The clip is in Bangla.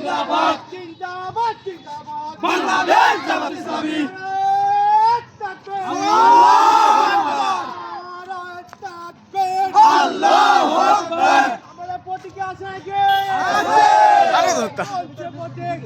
জিন্দাবাদ। জিন্দাবাদ জিন্দাবাদ। বাংলাদেশ জামাত ইসলামী। আল্লাহু আকবার। আমাদের প্রতীকে আছে নাকি? আছে। বলছে প্রতীক।